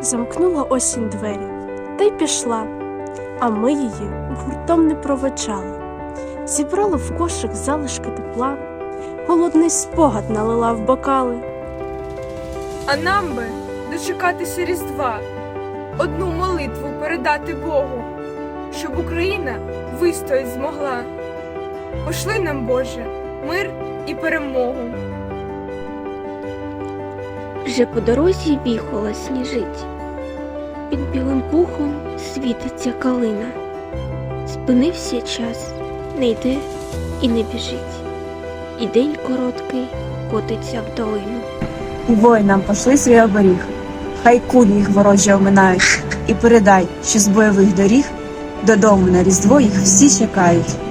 Замкнула осінь двері та й пішла, а ми її гуртом не проведжали. Зібрали в кошик залишки тепла, голодний спогад налила в бокали. А нам би дочекатися Різдва, одну молитву передати Богу, щоб Україна вистоять змогла. Пошли нам, Боже, мир і перемогу. Вже по дорозі віхола сніжить, під білим пухом світиться калина. Спинився час, не йде і не біжить, і день короткий котиться в долину. І воїнам пошли свій оберіг, хай кулі їх ворожі оминають, і передай, що з бойових доріг додому на різдво їх всі чекають.